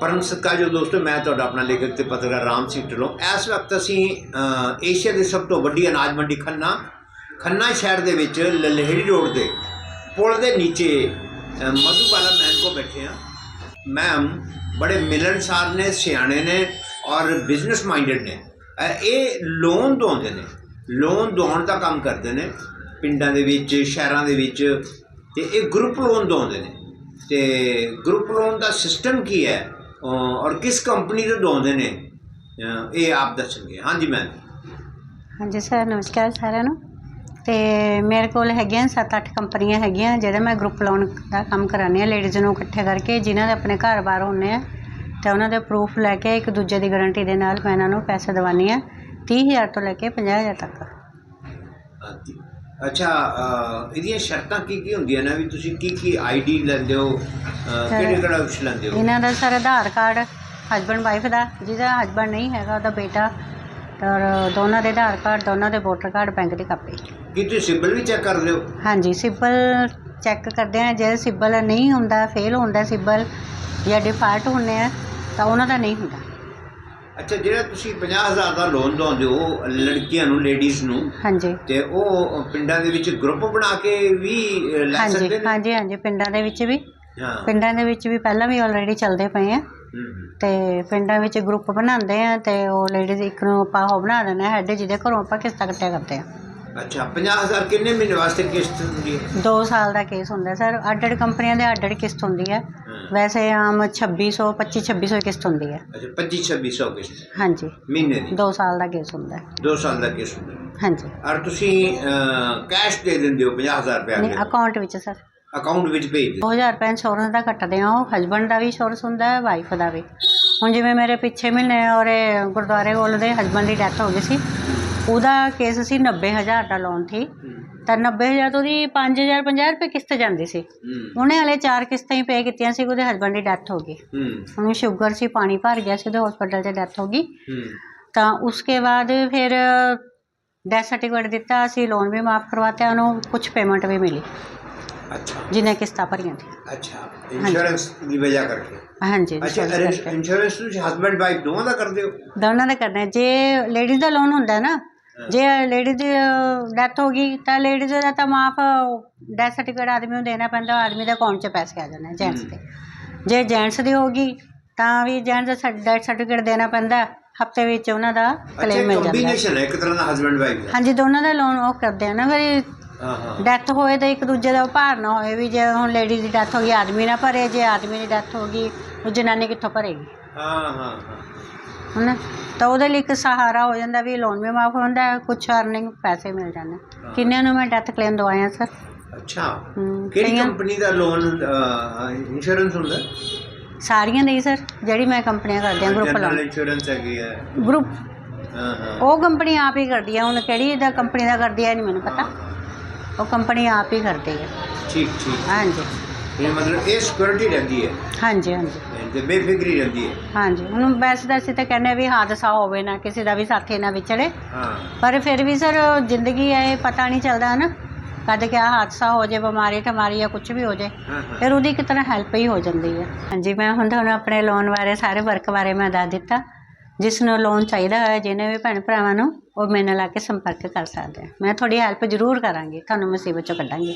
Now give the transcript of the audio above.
ਪਰਮ ਸਤਿਕਾਰਯੋਗ ਦੋਸਤੋ ਮੈਂ ਤੁਹਾਡਾ ਆਪਣਾ ਲੇਖਕ ਤੇ ਪੱਤਰਕਾਰ ਰਾਮ ਸਿੰਘ ਢਿੱਲੋਂ। ਇਸ ਵਕਤ ਅਸੀਂ ਏਸ਼ੀਆ ਦੀ ਸਭ ਤੋਂ ਵੱਡੀ ਅਨਾਜ ਮੰਡੀ ਖੰਨਾ ਖੰਨਾ ਸ਼ਹਿਰ ਦੇ ਵਿੱਚ ਲਲਹੇੜੀ ਰੋਡ ਦੇ ਪੁਲ ਦੇ ਨੀਚੇ ਅ, ਮਧੂਬਾਲਾ ਮੈਨ ਕੋ ਬੈਠੇ ਆ ਮੈਮ ਬੜੇ ਮਿਲਣਸਾਰ ਨੇ ਸਿਆਣੇ ਨੇ ਔਰ ਬਿਜ਼ਨਸ ਮਾਈਂਡਡ ਨੇ। ਇਹ ਲੋਨ ਦਵਾਉਂਦੇ ਨੇ। ਲੋਨ ਦਵਾਉਣ ਦਾ ਕੰਮ ਕਰਦੇ ਨੇ। ਪਿੰਡਾਂ ਦੇ ਵਿੱਚ ਸ਼ਹਿਰਾਂ ਦੇ ਵਿੱਚ ਤੇ ਇਹ ਗਰੁੱਪ ਲੋਨ ਦਵਾਉਂਦੇ ਨੇ। ਤੇ ਗਰੁੱਪ ਲੋਨ ਦਾ ਸਿਸਟਮ ਕੀ ਹੈ? ਔਰ ਕਿਸ ਕੰਪਨੀ ਤੋਂ ਦਵਾਉਂਦੇ ਨੇ? ਇਹ ਆਪ ਦੱਸਣਗੇ। ਹਾਂਜੀ ਮੈਮ ਹਾਂਜੀ ਸਰ ਨਮਸਕਾਰ ਸਾਰਿਆਂ ਨੂੰ। ਤੇ ਮੇਰੇ ਕੋਲ ਹੈਗੀਆਂ 7-8 ਕੰਪਨੀਆਂ ਹੈਗੀਆਂ ਜਿਹਦੇ ਮੈਂ ਗਰੁੱਪ ਲੋਨ ਦਾ ਕੰਮ ਕਰਾਉਂਦੀ ਹਾਂ ਲੇਡੀਜ਼ ਨੂੰ ਇਕੱਠੇ ਕਰਕੇ ਜਿਨ੍ਹਾਂ ਦੇ ਆਪਣੇ ਘਰ-ਬਾਰ ਹੁੰਦੇ ਆ ਤੇ ਉਹਨਾਂ ਦੇ ਪ੍ਰੂਫ ਲੈ ਕੇ ਇੱਕ ਦੂਜੇ ਦੀ ਗਾਰੰਟੀ ਦੇ ਨਾਲ ਮੈਂ ਇਹਨਾਂ ਨੂੰ ਪੈਸੇ ਦਿਵਾਉਂਦੀ ਹਾਂ 30000 ਤੋਂ ਲੈ ਕੇ 50000 ਤੱਕ। ਅੱਛਾ ਇਹਦੀਆਂ ਸ਼ਰਤਾਂ ਕੀ ਕੀ ਹੁੰਦੀਆਂ ਨੇ? ਵੀ ਤੁਸੀਂ ਕੀ ਕੀ ਆਈਡੀ ਲੈਂਦੇ ਹੋ? ਕਿਹੜੇ ਕਿਹੜਾ ਕੁਛ ਲੈਂਦੇ ਹੋ? ਇਹਨਾਂ ਦਾ sir Aadhaar card husband wife ਦਾ ਜਿਹਦਾ ਹਸਬੰਡ ਨਹੀਂ ਹੈਗਾ ਉਹਦਾ ਬੇਟਾ ਔਰ ਦੋਨਾਂ ਦੇ ਆਧਾਰ ਕਾਰਡ ਦੋਨਾਂ ਦੇ ਵੋਟਰ ਕਾਰਡ ਬੈਂਕ ਦੀ ਕਾਪੀ। ਕੀ ਤੁਸੀਂ ਸਿਬਲ ਵੀ ਚੈੱਕ ਕਰਦੇ ਹੋ? ਹਾਂਜੀ ਸਿਬਲ ਚੈੱਕ ਕਰਦੇ ਆ ਜੇ ਸਿਬਲ ਨਹੀਂ ਹੁੰਦਾ ਫੇਲ ਹੁੰਦਾ ਸਿਬਲ ਜਾਂ ਡਿਫਾਲਟ ਹੁੰਦੇ ਆ ਤਾਂ ਉਹਨਾਂ ਦਾ ਨਹੀਂ ਹੁੰਦਾ। ਅੱਛਾ ਜਿਹੜਾ ਤੁਸੀਂ 50000 ਦਾ ਲੋਨ ਦਵਾਉਂਦੇ ਹੋ ਲੜਕੀਆਂ ਨੂੰ ਲੇਡੀਜ਼ ਨੂੰ ਹਾਂਜੀ। ਤੇ ਉਹ ਪਿੰਡਾਂ ਦੇ ਵਿੱਚ ਗਰੁੱਪ ਬਣਾ ਕੇ ਵੀ ਲੈ ਹਾਂਜੀ ਸਕਦੇ ਨੇ? ਹਾਂਜੀ ਹਾਂਜੀ ਪਿੰਡਾਂ ਦੇ ਵਿੱਚ ਵੀ। ਹਾਂ। ਪਿੰਡਾਂ ਦੇ ਵਿੱਚ ਵੀ ਪਹਿਲਾਂ ਵੀ ਆਲਰੇਡੀ ਚੱਲਦੇ ਪਏ ਆ। ਹਮ। ਤੇ ਪਿੰਡਾਂ ਵਿੱਚ ਗਰੁੱਪ ਬਣਾਉਂਦੇ ਆ ਤੇ ਉਹ ਲੇਡੀਜ਼ ਇੱਕ ਨੂੰ ਆਪਾਂ ਉਹ ਬਣਾ ਦਿੰਦੇ ਆ ਹੈਡ ਜਿਹਦੇ ਘਰੋਂ ਆਪਾਂ ਕਿਸ਼ਤਾਂ ਕੱਟਿਆ ਕਰਦੇ ਆ। ਅੱਛਾ 50000 ਕਿੰਨੇ ਮਹੀਨੇ ਵਾਸਤੇ ਕਿਸ਼ਤ ਹੁੰਦੀ ਹੈ? 2 ਸਾਲ ਦਾ ਕੇਸ ਹੁੰਦਾ ਸਰ ਅੱਡ ਅੱਡ ਕੰਪਨੀਆਂ ਦੇ ਅੱਡ ਅੱਡ ਕਿਸ਼ਤ ਹੁੰਦੀ ਹਾਂ। ਵੈਸੇ ਆਮ 2600 25 2600 ਕਿਸ਼ਤ ਹੁੰਦੀ ਹੈ। ਅੱਛਾ 25 2600 ਕਿਸ਼ਤ। ਹਾਂਜੀ। ਮਹੀਨੇ ਦੀ? 2 ਸਾਲ ਦਾ ਕੇਸ ਹੁੰਦਾ ਹੈ। 2 ਸਾਲ ਦਾ ਕਿਸ਼ਤ ਹੁੰਦਾ ਹੈ। ਹਾਂਜੀ। ਔਰ ਤੁਸੀਂ ਕੈਸ਼ ਦੇ ਦਿੰਦੇ ਹੋ 50000 ਰੁਪਏ ਨਹੀਂ ਅਕਾਊਂਟ ਵਿੱਚ ਸਰ। ਅਕਾਊਂਟ ਵਿੱਚ ਭੇਜ ਦਿੰਦੇ 2000 ਰੁਪਏ ਇੰਸ਼ੋਰੈਂਸ ਦਾ ਕੱਟਦੇ ਆ ਉਹ ਹਸਬੰਡ ਦਾ ਵੀ ਇੰਸ਼ੋਰੈਂਸ ਹੁੰਦਾ ਹੈ ਵਾਈਫ ਦਾ ਵੀ। ਹੁਣ ਜਿਵੇਂ ਮੇਰੇ ਪਿੱਛੇ ਮਹੀਨੇ ਔਰ ਗੁਰਦੁਆਰੇ ਕੋਲ ਦੇ ਹਸਬੰਡ ਦੀ ਡੈਥ ਹੋ ਗਈ ਸੀ ਉਹਦਾ ਕੇਸ ਸੀ 90000 ਦਾ ਲੋਨ ਸੀ। ਤਾਂ 90000 ਤੋਂ ਦੀ 5000 50 ਰੁਪਏ ਕਿਸ਼ਤ ਜਾਂਦੀ ਸੀ। ਉਹਨੇ ਹਲੇ ਚਾਰ ਕਿਸ਼ਤਾਂ ਹੀ ਪੇ ਕੀਤੀਆਂ ਸੀ ਉਹਦੇ ਹਸਬੰਡ ਦੀ ਡੈਥ ਹੋ ਗਈ। ਉਹਨੂੰ ਸ਼ੂਗਰ ਸੀ ਪਾਣੀ ਭਰ ਗਿਆ ਸੀ ਉਹਦੇ ਹਸਪੀਟਲ 'ਚ ਡੈਥ ਹੋ ਗਈ। ਤਾਂ ਉਸਕੇ ਬਾਅਦ ਫਿਰ ਡੈਥ ਸਰਟੀਫਿਕੇਟ ਦਿੱਤਾ ਅਸੀਂ ਲੋਨ ਵੀ ਮਾਫ ਕਰਵਾਤਾ ਉਹਨੂੰ ਕੁਝ ਪੇਮੈਂਟ ਵੀ ਮਿਲੀ। ਅੱਛਾ। ਜਿੰਨੇ ਕਿਸ਼ਤਾਂ ਭਰੀਆਂ ਸੀ। ਅੱਛਾ। ਇੰਸ਼ੋਰੈਂਸ ਦੀ ਵਜ੍ਹਾ ਕਰਕੇ। ਹਾਂਜੀ ਅੱਛਾ। ਇੰਸ਼ੋਰੈਂਸ ਤੁਸੀਂ ਹਸਬੰਡ ਵਾਈਫ ਦੋਵਾਂ ਦਾ ਕਰਦੇ ਹੋ? ਦੋਨਾਂ ਦਾ ਕਰਨਾ। ਜੇ ਲੇਡੀਜ਼ ਦਾ ਲੋਨ ਹੁੰਦਾ ਨਾ ਜੇ ਲੇਡੀਜ਼ ਦੀ ਡੈਥ ਹੋ ਗਈ ਤਾਂ ਲੇਡੀਜ਼ ਦਾ ਤਾਂ ਮਾਫ ਡੈਥ ਸਰਟੀਫਿਕੇਟ ਆਦਮੀ ਨੂੰ ਦੇਣਾ ਪੈਂਦਾ ਆਦਮੀ ਦੇ ਅਕਾਊਂਟ 'ਚ ਪੈਸੇ ਆ ਜਾਂਦੇ ਜੈਂਟਸ ਦੇ। ਜੇ ਜੈਂਟਸ ਦੀ ਹੋ ਗਈ ਤਾਂ ਵੀ ਜੈਂਟਸ ਦਾ ਡੈਥ ਸਰਟੀਫਿਕੇਟ ਦੇਣਾ ਪੈਂਦਾ ਹਫ਼ਤੇ ਵਿੱਚ ਉਹਨਾਂ ਦਾ ਕਲੇਮ ਮਿਲ ਜਾਂਦਾ। ਕੰਬੀਨੇਸ਼ਨ ਹੈ ਇੱਕ ਤਰ੍ਹਾਂ ਦਾ ਹਸਬੰਡ ਵਾਈਫ ਦਾ। ਹਾਂਜੀ ਦੋਨਾਂ ਦਾ ਲੋਨ ਉਹ ਕਰਦੇ ਆ ਨਾ ਫਿਰ ਹਾਂ ਹਾਂ। ਡੈਥ ਹੋਏ ਤਾਂ ਇੱਕ ਦੂਜੇ ਦਾ ਭਾਰ ਨਾ ਹੋਏ ਵੀ ਜੇ ਹੁਣ ਲੇਡੀ ਦੀ ਡੈਥ ਹੋ ਗਈ ਆਦਮੀ ਨਾ ਭਰੇ ਜੇ ਆਦਮੀ ਦੀ ਡੈਥ ਹੋ ਗਈ ਉਹ ਜਨਾਨੀ ਕਿੱਥੋਂ ਭਰੇਗੀ? ਹਾਂ ਹਾਂ ਹਾਂ। ਹਨਾ? ਤਾਂ ਉਹਦੇ ਲਈ ਇੱਕ ਸਹਾਰਾ ਹੋ ਜਾਂਦਾ ਵੀ ਲੋਨ ਵੀ ਮਾਫ ਹੁੰਦਾ ਹੈ ਕੁਝ ਅਰਨਿੰਗ ਪੈਸੇ ਮਿਲ ਜਾਂਦੇ। ਕਿੰਨਿਆਂ ਨੂੰ ਮੈਂ ਡੈਥ ਕਲੇਮ ਦਵਾਇਆ ਸਰ ਅੱਛਾ। ਹਮ, ਕਿਹੜੀ ਕਈਆਂ- ਕੰਪਨੀ ਦਾ ਲੋਨ ਇੰਸ਼ੋਰੈਂਸ ਹੁੰਦਾ? ਸਾਰੀਆਂ ਨਹੀਂ ਸਰ ਜਿਹੜੀ ਮੈਂ ਕੰਪਨੀਆਂ ਕਰਦੀ ਹਾਂ ਗਰੁੱਪ ਜਨਰਲ ਲੋਨ ਇੰਸ਼ੋਰੈਂਸ ਹੈਗੀ ਹੈ। ਗਰੁੱਪ ਹਾਂ ਹਾਂ। ਉਹ ਕੰਪਨੀ ਆਪ ਹੀ ਕਰਦੀ ਹੈ ਹੁਣ ਕਿਹੜੀ ਦਾ ਕੰਪਨੀ ਦਾ ਕਰਦੀ ਹੈ ਨਹੀਂ ਮੈਨੂੰ ਪਤਾ। ਉਹ ਕੰਪਨੀ ਆਪ ਹੀ ਕਰਦੀ ਹੈ ਠੀਕ ਠੀਕ। ਹਾਂਜੀ। ਇਹ ਮਤਲਬ ਇਹ ਸਿਕਿਉਰਿਟੀ ਰਹਿੰਦੀ ਹੈ। ਹਾਂਜੀ ਹਾਂਜੀ। ਤੇ ਬੇਫਿਕਰੀ ਰਹਿੰਦੀ ਹੈ। ਹਾਂਜੀ ਹੁਣ ਵੈਸੇ ਤਾਂ ਅਸੀਂ ਤਾਂ ਕਹਿੰਦੇ ਹਾਂ ਵੀ ਹਾਦਸਾ ਹੋਵੇ ਨਾ ਕਿਸੇ ਦਾ ਵੀ ਸਾਥੀ ਨਾ ਵਿਛੜੇ ਹਾਂ। ਪਰ ਫਿਰ ਵੀ ਸਰ ਜ਼ਿੰਦਗੀ ਹੈ ਇਹ ਪਤਾ ਨਹੀਂ ਚੱਲਦਾ ਨਾ ਕਦ ਕਿਆ ਹਾਦਸਾ ਹੋ ਜਾਏ ਬਿਮਾਰੀ ਠਮਾਰੀ ਜਾਂ ਕੁਝ ਵੀ ਹੋ ਹਾਂ ਫਿਰ ਉਹਦੀ ਇੱਕ ਤਰ੍ਹਾਂ ਹੈਲਪ ਹੀ ਹੋ ਜਾਂਦੀ ਹੈ। ਹਾਂਜੀ ਮੈਂ ਹੁਣ ਤੁਹਾਨੂੰ ਆਪਣੇ ਲੋਨ ਬਾਰੇ ਸਾਰੇ ਵਰਕ ਬਾਰੇ ਮੈਂ ਦੱਸ ਦਿੱਤਾ। ਜਿਸ ਨੂੰ ਲੋਨ ਚਾਹੀਦਾ ਹੋਇਆ ਜਿਹਨੇ ਵੀ ਭੈਣ ਭਰਾਵਾਂ ਨੂੰ ਉਹ ਮੇਰੇ ਨਾਲ ਆ ਕੇ ਸੰਪਰਕ ਕਰ ਸਕਦੇ ਆ। ਮੈਂ ਤੁਹਾਡੀ ਹੈਲਪ ਜ਼ਰੂਰ ਕਰਾਂਗੀ ਤੁਹਾਨੂੰ ਮੁਸੀਬਤ ਚੋਂ ਕੱਢਾਂਗੀ।